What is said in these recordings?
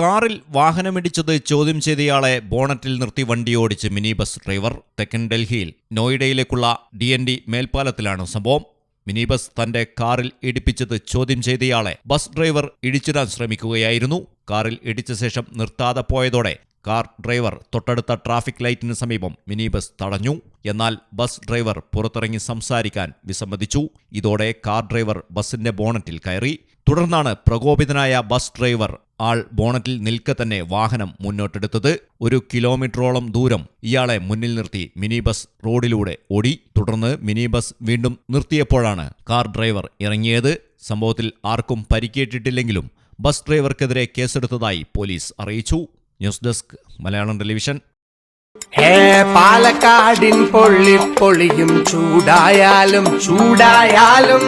കാറിൽ വാഹനമിടിച്ചത് ചോദ്യം ചെയ്തയാളെ ബോണറ്റിൽ നിർത്തി വണ്ടിയോടിച്ച് മിനി ബസ് ഡ്രൈവർ തെക്കൻ ഡൽഹിയിൽ നോയിഡയിലേക്കുള്ള ഡി എൻ ഡി മേൽപ്പാലത്തിലാണ് സംഭവം. മിനി ബസ് തന്റെ കാറിൽ ഇടിപ്പിച്ചത് ചോദ്യം ചെയ്തയാളെ ബസ് ഡ്രൈവർ ഇടിച്ചിടാൻ ശ്രമിക്കുകയായിരുന്നു. കാറിൽ ഇടിച്ച ശേഷം നിർത്താതെ പോയതോടെ കാർ ഡ്രൈവർ തൊട്ടടുത്ത ട്രാഫിക് ലൈറ്റിന് സമീപം മിനി ബസ് തടഞ്ഞു. എന്നാൽ ബസ് ഡ്രൈവർ പുറത്തിറങ്ങി സംസാരിക്കാൻ വിസമ്മതിച്ചു. ഇതോടെ കാർ ഡ്രൈവർ ബസിന്റെ ബോണറ്റിൽ കയറി. തുടർന്നാണ് പ്രകോപിതനായ ബസ് ഡ്രൈവർ ആൾ ബോണറ്റിൽ നിൽക്കെ തന്നെ വാഹനം മുന്നോട്ടെടുത്തത്. ഒരു കിലോമീറ്ററോളം ദൂരം ഇയാളെ മുന്നിൽ നിർത്തി മിനി ബസ് റോഡിലൂടെ ഓടി. തുടർന്ന് മിനി ബസ് വീണ്ടും നിർത്തിയപ്പോഴാണ് കാർ ഡ്രൈവർ ഇറങ്ങിയത്. സംഭവത്തിൽ ആർക്കും പരിക്കേറ്റിട്ടില്ലെങ്കിലും ബസ് ഡ്രൈവർക്കെതിരെ കേസെടുത്തതായി പോലീസ് അറിയിച്ചു. News desk Malayalam television. പാലക്കാടിൻ പൊള്ളി പൊളിയും ചൂടായാലും ചൂടായാലും.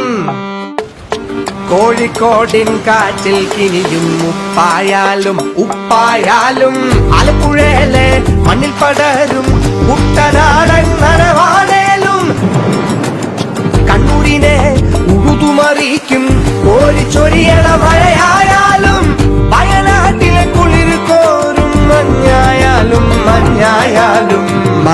കോഴിക്കോടിൻ കാറ്റിൽ കിനിയും ഉപ്പായാലും ഉപ്പായാലും. ആലപ്പുഴയിലെ മണ്ണിൽ പടരും കുട്ടനാടൻ നനവാണേലും കണ്ണൂരിനെ ഉഴുതുമറിയിക്കും കോരിച്ചൊരിയണ.